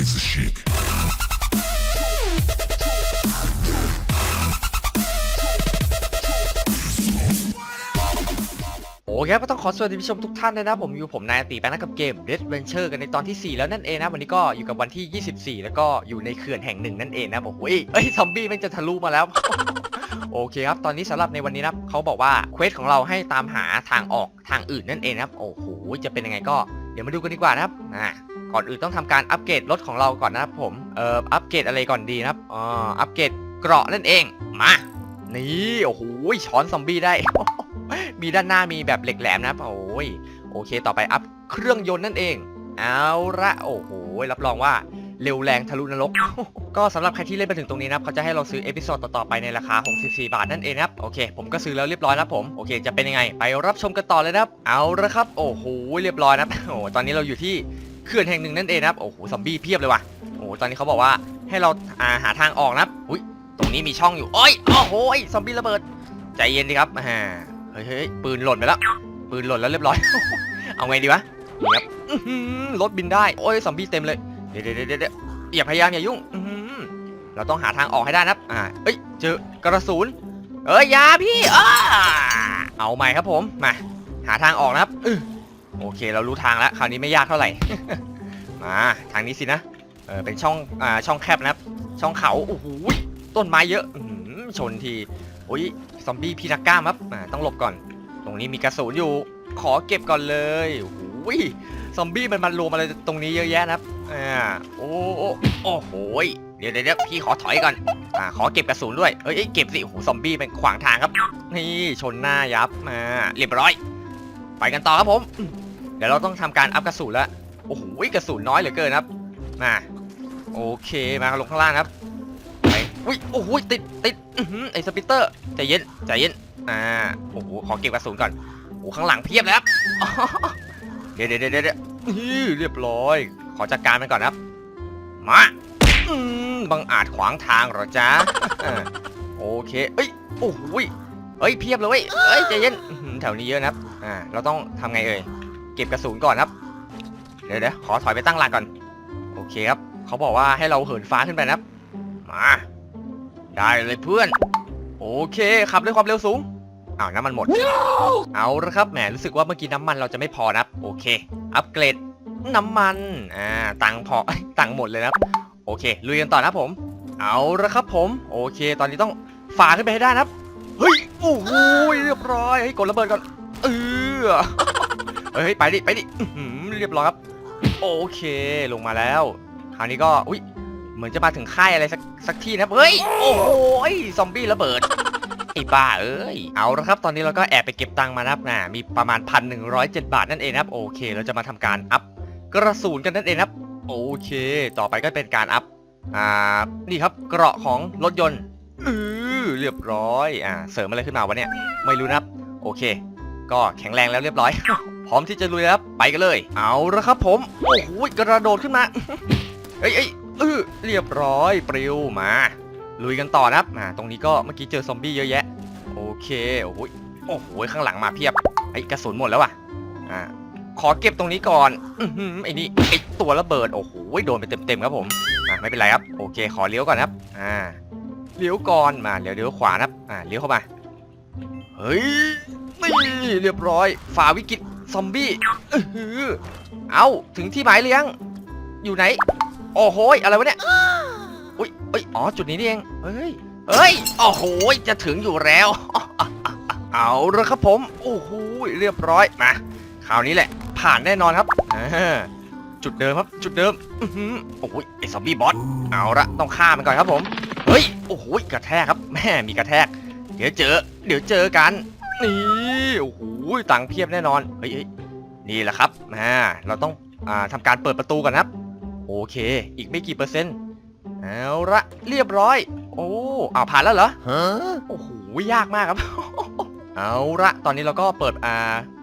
Razor chic. โอเคครับก็ต้องขอสวัสดีผู้ชมทุกท่านเลยนะผมอยู่ผมนายอติแปนะกับเกม Red Venture กันในตอนที่ 4 แล้วนั่นเองนะวันนี้ก็อยู่กับวันที่ 24 แล้วก็อยู่ในเขื่อนแห่งหนึ่งนั่นเองนะผมเฮ้ยเอ้ยซอมบี้มันจะทะลุมาแล้ว โอเคครับ ตอนนี้สำหรับในวันนี้นะเขาบอกว่าเควสของเราให้ตามหาทางออกทางอื่นนั่นเองนะครับโอ้โหจะเป็นยังไงก็เดี๋ยวมาดูกันดีกว่านะครับอ่า ก่อนอื่นต้องทำการอัปเกรดรถของเราก่อนนะครับผม เอ่อ อัปเกรดอะไรก่อนดีนะครับอ่าอัปเกรดเกราะนั่นเอง มา นี่ โอ้โห ช้อนซอมบี้ได้ มีด้านหน้ามีแบบเหล็กแหลมนะครับ โอ้ย โอเค ต่อไปอัพเครื่องยนต์นั่นเอง เอาละโอ้โห รับรองว่าเร็วแรงทะลุนรก ก็สำหรับใครที่เล่นมาถึงตรงนี้นะครับ เขาจะให้เราซื้อเอพิโซดต่อ ๆ ไปในราคา 64 บาทนั่นเองนะครับ โอเค ผมก็ซื้อแล้วเรียบร้อยนะผม โอเค จะเป็นยังไง ไปรับชมกันต่อเลยนะครับ เอาละครับ โอ้โห เรียบร้อยนะ โอ้ตอนนี้เราอยู่ที่ ขื่อนแห่งหนึ่งนั่นเองนะครับโอ้โหซอมบี้เพียบเลยว่ะโอ้โหตอนนี้เขาบอกว่าให้เราอาหาทางออกนะครับอุ้ยตรงนี้มีช่องอยู่โอ้ยโอ้โหซอมบี้ระเบิดใจเย็นดีครับอ่าเฮ้ยเฮ้ยปืนหล่นไปแล้วปืนหล่นแล้วเรียบร้อย เอาไงดีวะนี่ครับรถบินได้โอ้ยซอมบี้เต็มเลยเดี๋ยวเดี๋ยวเดี๋ยวเดี๋ยวอย่าพยายามอย่ายุ่งเราต้องหาทางออกให้ได้นะครับอ่าเอ้ยเจอกระสุนเอ้ยยาพี่เอาใหม่ครับผมมาหาทางออกนะครับ โอเค เรารู้ทางแล้วคราวนี้ไม่ยากเท่าไหร่ มาทางนี้สินะ เออเป็นช่องอ่าช่องแคบนะครับ ช่องเขาโอ้โหต้นไม้เยอะอชนทีโอ้ยซอมบี้พีนักกล้ามครับอ่าต้องหลบก่อน ตรงนี้มีกระสุนอยู่ขอเก็บก่อนเลยโอ้โหยซอมบี้มันมารวมอะไรตรงนี้เยอะแยะนะครับอ่าโอ้โอ้โอ้โหยเดี๋ยวเดี๋ยวพี่ขอถอยก่อนอ่าขอเก็บกระสุนด้วยเอ้ยเอ้ยเก็บสิโอ้โหซอมบี้เป็นขวางทางครับ นี่ชนหน้ายับมาเรียบร้อย ไปกันต่อครับผม เดี๋ยวเราต้องทำการอัพกระสุนแล้วโอ้โหกระสุนน้อยเหลือเกินครับมาโอเคมาลงข้างล่างครับไปอุ้ยโอ้โหติดติดอือหือไอ้สปิเตอร์ใจเย็นใจเย็นอ่าโอ้โหขอเก็บกระสุนก่อนโอ้ข้างหลังเพียบแล้วครับเดี๋ยวเดี๋ยวเดี๋ยวเรียบร้อย ขอจัดการมันก่อนครับ มาบังอาจขวางทางเหรอจ๊ะโอเคเอ้ยโอ้โหเอ้ยเพียบเลยเว้ยเอ้ยใจเย็นแถวนี้เยอะนะครับอ่าเราต้องทำไงเอ่ย เก็บกระสุนก่อนครับ เดี๋ยวเดี๋ยวขอถอยไปตั้งหลักก่อน โอเคครับ เขาบอกว่าให้เราเหินฟ้าขึ้นไปนะครับ มา ได้เลยเพื่อน โอเคขับด้วยความเร็วสูง อ้าวน้ำมันหมด เอาละครับแหมรู้สึกว่าเมื่อกี้น้ำมันเราจะไม่พอนะครับ โอเค อัปเกรดน้ำมัน อ่า ตังพอ ตังหมดเลยนะครับ โอเค ลุยกันต่อนะครับผม เอาละครับผม โอเค ตอนนี้ต้องฝ่าขึ้นไปให้ได้นะครับ เฮ้ย โอ้โหเรียบร้อย เฮ้ย กดระเบิดก่อน เออ เฮ้ยไปดิไปดิอื้อหือเรียบร้อยครับ โอเคลงมาแล้วคราวนี้ก็อุ้ยเหมือนจะมาถึงค่ายอะไรสักสักที่นะครับเฮ้ยโอ้โหซอมบี้ระเบิดไอ้บ้าเอ้ยเอาละครับ ตอนนี้เราก็แอบไปเก็บตังค์มานะครับนะมีประมาณ1,107บาทนั่นเองนะครับโอเค เราจะมาทำการอัพกระสุนกันนั่นเองครับ โอเค ต่อไปก็เป็นการอัพอ่านี่ครับเกราะของรถยนต์อือเรียบร้อยอ่าเสริมอะไรขึ้นมาวะเนี่ยไม่รู้นะครับ โอเค ก็แข็งแรงแล้วเรียบร้อย พร้อมที่จะลุยแล้วครับไปกันเลย เอาละครับผม โอ้โหกระโดดขึ้นมาเอ้ยเอ้ยเออเรียบร้อยปลิวมา ลุยกันต่อนะครับอ่าตรงนี้ก็เมื่อกี้เจอซอมบี้เยอะแยะ โอเคโอ้โหโอ้โหข้างหลังมาเพียบไอ้กระสุนหมดแล้วว่ะอ่าขอเก็บตรงนี้ก่อนอไอ้นี่ไอ้ตัวระเบิดโอ้โหโดนไปเต็มๆครับผมอ่าไม่เป็นไรครับโอเค ขอเลี้ยวก่อนครับอ่าเลี้ยวก่อนมาเลี้ยวเลี้ยวขวานครับอ่าเลี้ยวเข้ามาเฮ้ยนี่เรียบร้อยฝ่าวิกฤต ซอมบี้อือหือเอาถึงที่หมายหรือยัง อยู่ไหน โอ้โหยอะไรวะเนี่ยอุ้ยเอ้ยอ๋อ จุดนี้นี่เอง เฮ้ย เฮ้ย โอ้โหยจะถึงอยู่แล้ว เอาละครับผม โอ้โหยเรียบร้อย มา คราวนี้แหละ ผ่านแน่นอนครับ จุดเดิมครับ จุดเดิมอื้อหือโอ้ยไอซอมบี้บอส เอาละต้องฆ่ามันก่อนครับผม เฮ้ย โอ้โหยกระแทกครับ แม่มีกระแทก เดี๋ยวเจอ เดี๋ยวเจอกัน นี่โอ้โหยตังค์เพียบแน่นอนเฮ้ยเฮ้ยนี่แหละครับอ่าเราต้องอ่าทำการเปิดประตูก่อนนะครับ โอเค อีกไม่กี่เปอร์เซ็นต์เอาละเรียบร้อย โอ้อ้าวผ่านแล้วเหรอ Huh? โอ้โหยากมากครับ เอาละตอนนี้เราก็เปิดอ่า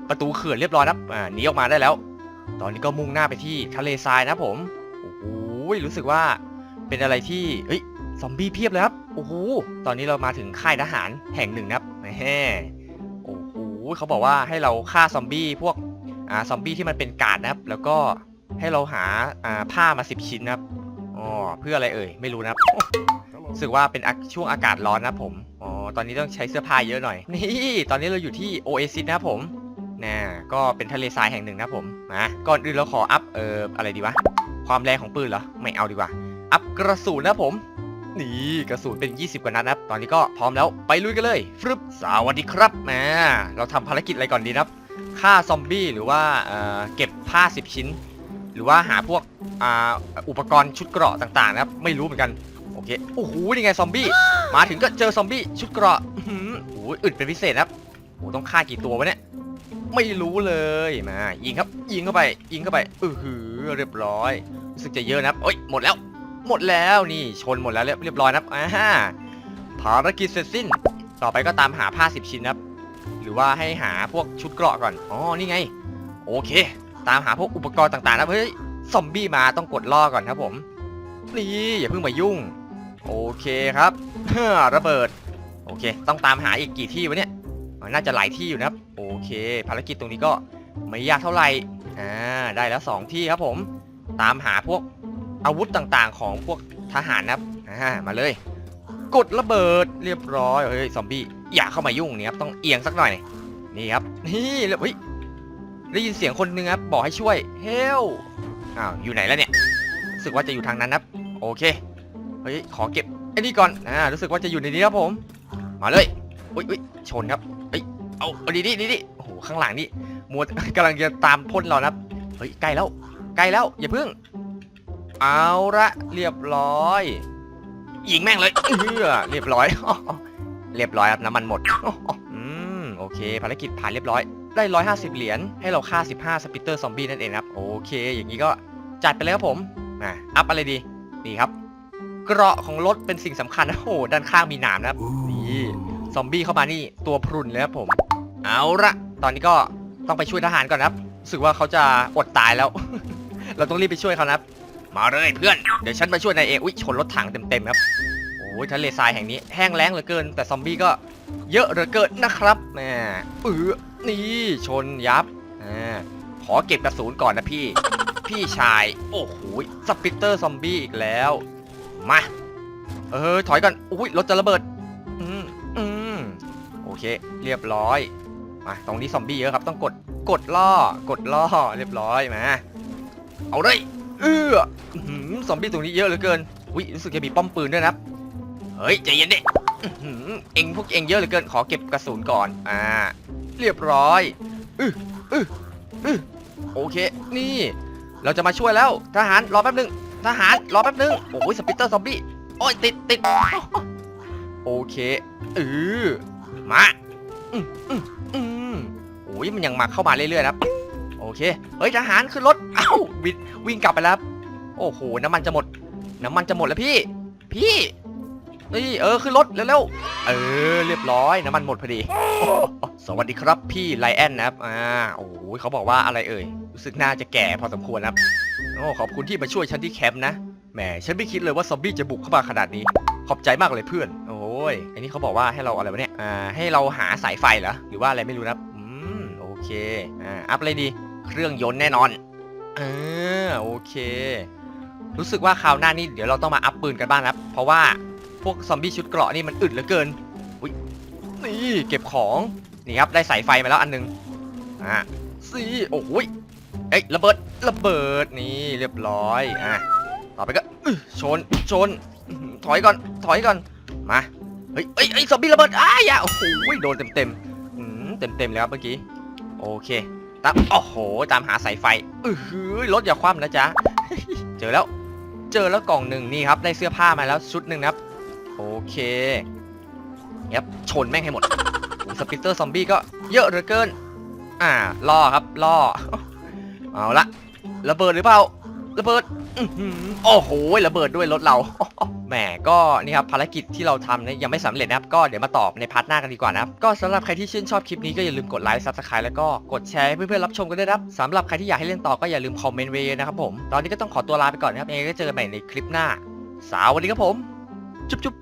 ประตูเขื่อนเรียบร้อยนะครับอ่าหนีออกมาได้แล้ว ตอนนี้ก็มุ่งหน้าไปที่ทะเลทรายนะครับผมโอ้โหรู้สึกว่าเป็นอะไรที่เฮ้ยซอมบี้เพียบเลยครับโอ้โหตอนนี้เรามาถึงค่ายทหารแห่งหนึ่งนะครับแหมโอ้เขาบอกว่าให้เราฆ่าซอมบี้พวกอ่าซอมบี้ที่มันเป็นกาดนะครับ แล้วก็ให้เราหาอ่าผ้ามาสิบชิ้นนะครับอ๋อเพื่ออะไรเอ่ยไม่รู้นะครับรู้สึกว่าเป็นช่วงอากาศร้อนนะผมอ๋อตอนนี้ต้องใช้เสื้อผ้าเยอะหน่อย นี่ตอนนี้เราอยู่ที่โอเอซิสนะครับผมน่ก็เป็นทะเลทรายแห่งหนึ่งนะผมมาก่อนอื่นเราขออัพเอ่ออะไรดีวะความแรงของปืนเหรอไม่เอาดีกว่า อัพกระสุนนะผม นี่กระสุนเป็น 20 กว่านัดนะครับ ตอนนี้ก็พร้อมแล้วไปลุยกันเลยฟรึบสวัสดีครับแหมเราทำภารกิจอะไรก่อนดีนะครับฆ่าซอมบี้หรือว่าเอ่อเก็บผ้า 10 ชิ้น หรือว่าหาพวกออุปกรณ์ชุดเกราะต่างๆนะครับ ไม่รู้เหมือนกันโอเคโอ้โหนี่ไงซอมบี้มาถึงก็เจอซอมบี้ชุดเกราะอือหือโอ้โหอึดเป็นพิเศษนะครับโอ้ต้องฆ่ากี่ตัววะเนี่ยไม่รู้เลยมายิงครับยิงเข้าไปยิงเข้าไปเออหือเรียบร้อยรู้สึกจะเยอะนะครับเอ้ยหมดแล้ว หมดแล้วนี่ชนหมดแล้วเรียบร้อยนะครับอ่าภารกิจเสร็จสิ้น ต่อไปก็ตามหาผ้าสิบชิ้นนะครับ หรือว่าให้หาพวกชุดเกราะก่อน อ๋อ นี่ไง โอเค ตามหาพวกอุปกรณ์ต่างๆนะเฮ้ย ซอมบี้มาต้องกดล่อก่อนครับผม นี่อย่าเพิ่งมายุ่ง โอเคครับระเบิด โอเค ต้องตามหาอีกกี่ที่วะเนี่ย น่าจะหลายที่อยู่นะครับ โอเค ภารกิจตรงนี้ก็ไม่ยากเท่าไหร่ อ่า ได้แล้ว 2 ที่ครับผม ตามหาพวก อาวุธต่างๆของพวกทหารนะครับอ่ามาเลย กดระเบิดเรียบร้อยเฮ้ยซอมบี้อย่าเข้ามายุ่งเนี่ยครับต้องเอียงสักหน่อย นี่ครับนี่แล้วเฮ้ยได้ยินเสียงคนนึงครับบอกให้ช่วยเฮลอ้าวอยู่ไหนแล้วเนี่ยรู้สึกว่าจะอยู่ทางนั้นครับโอเคเฮ้ยขอเก็บไอ้นี่ก่อนอ่ารู้สึกว่าจะอยู่ในนี้ครับผม มาเลยอุ้ยอุ้ยชนครับเอ้ยเอาเอาดีดีดีดีโอ้โหข้างหลังนี่มัวกำลังจะตามพ่นเรานะครับเฮ้ยใกล้แล้วใกล้แล้วอย่าเพึ่ง เอาละเรียบร้อยยิงแม่งเลยเออเรียบร้อย เรียบร้อยครับน้ำมันหมดอืมโอเค ภารกิจผ่านเรียบร้อย ได้ 150 เหรียญให้เราฆ่า 15 สปิตเตอร์ซอมบี้นั่นเองครับ โอเค อย่างนี้ก็จัดไปเลยครับผมอะอัพอะไรดีนี่ครับ เกราะของรถเป็นสิ่งสำคัญนะโอ้โหด้านข้างมีหนามนะครับนี่ซอมบี้เข้ามานี่ตัวพรุนเลยครับผม เอาละตอนนี้ก็ต้องไปช่วยทหารก่อนนะครับรู้สึกว่าเขาจะอดตายแล้ว เราต้องรีบไปช่วยเขานะครับ มาเลยเพื่อน เดี๋ยวฉันไปช่วยนายเองอุ้ยชนรถถังเต็มๆครับโอ้ยทะเลทรายแห่งนี้แห้งแล้งเหลือเกิน แต่ซอมบี้ก็เยอะเหลือเกินนะครับแหมเออนี่ชนยับอ่าขอเก็บกระสุนก่อนนะพี่ พี่ชาย โอ้โหสปิตเตอร์ซอมบี้อีกแล้ว มา เออ ถอยก่อนอุ้ยรถจะระเบิด อืมอืมโอเค เรียบร้อยมาตรงนี้ซอมบี้เยอะครับ ต้องกดกดล่อกดล่อเรียบร้อยมาเอาเลย เอออื้อหือซอมบี้ตรงนี้เยอะเหลือเกินอุ้ยรู้สึกจะมีป้อมปืนด้วยนะครับเฮ้ยใจเย็นดิอื้อหือเอ็งพวกเอ็งเยอะเหลือเกินขอเก็บกระสุนก่อนอ่าเรียบร้อยอืออืออือโอเค นี่ เราจะมาช่วยแล้วทหารรอแป๊บนึงทหารรอแป๊บนึงโอ้ยสปิตเตอร์ซอมบี้โอ้ยติดติดโอเคเออมาอืมอืมอืมโอ้ยมันยังมาเข้ามาเรื่อยๆนะครับ เค เฮ้ยทหารขึ้นรถ เอ้าวิ่งวิ่งกลับไปแล้ว โอ้โห น้ำมันจะหมด น้ำมันจะหมดแล้วพี่ พี่ นี่เออขึ้นรถเร็วๆ เออเรียบร้อยน้ำมันหมดพอดี สวัสดีครับพี่ไลแอนนะครับ อ่า โอ้ยเขาบอกว่าอะไรเอ่ย รู้สึกน่าจะแก่พอสมควรนะครับ โอ้ขอบคุณที่มาช่วยฉันที่แคมป์นะ แหมฉันไม่คิดเลยว่าซอมบี้จะบุกเข้ามาขนาดนี้ ขอบใจมากเลยเพื่อน โอ้ย อันนี้เขาบอกว่าให้เราอะไรวะเนี่ย อ่า ให้เราหาสายไฟเหรอ หรือว่าอะไรไม่รู้นะอืม โอเค อ่า อัพอะไรดี เครื่องยนต์แน่นอนเออโอเค รู้สึกว่าคราวหน้านี้เดี๋ยวเราต้องมาอัพปืนกันบ้างนะครับเพราะว่าพวกซอมบี้ชุดเกราะนี่มันอึดเหลือเกินอุ้ยนี่เก็บของนี่ครับได้สายไฟมาแล้วอันหนึงอ่าสี่โอ้ยเอ้ยระเบิดระเบิดนี่เรียบร้อยอะต่อไปก็ชนชน ถอยก่อนถอยก่อนมาเฮ้ยเอ้ยเอ้ยซอมบี้ระเบิดอ้ายอย่าโอ้โหโดนเต็มเต็มเต็มเต็มๆเลยครับเมื่อกี้โอเค ตามโอ้โห ตามหาสายไฟอือหือรถอย่าคว่ำนะจ๊ะ เจอแล้ว เจอแล้วกล่องหนึ่งนี่ครับได้เสื้อผ้ามาแล้วชุดหนึ่งนะครับโอเคยับชนแม่งให้หมดสปิตเตอร์ซอมบี้ก็เยอะเหลือเกิน อ่าล่อครับล่อเอาละระเบิดหรือเปล่าระเบิด อื้อหือโอ้โหระเบิดด้วยรถเรา แหมก็นี่ครับภารกิจที่เราทำเนี่ยยังไม่สำเร็จนะครับ ก็เดี๋ยวมาตอบในพาร์ทหน้ากันดีกว่านะครับ ก็สำหรับใครที่ชื่นชอบคลิปนี้ก็อย่าลืมกดไลค์ซับสไครต์แล้วก็กดแชร์ให้เพื่อนๆรับชมกันด้วยนะครับสำหรับใครที่อยากให้เล่นต่อก็อย่าลืมคอมเมนต์ไว้เยอะนะครับผม ตอนนี้ก็ต้องขอตัวลาไปก่อนนะครับยังไงก็เจอกันใหม่ในคลิปหน้า สวัสดีครับผม จุ๊บจุ๊บ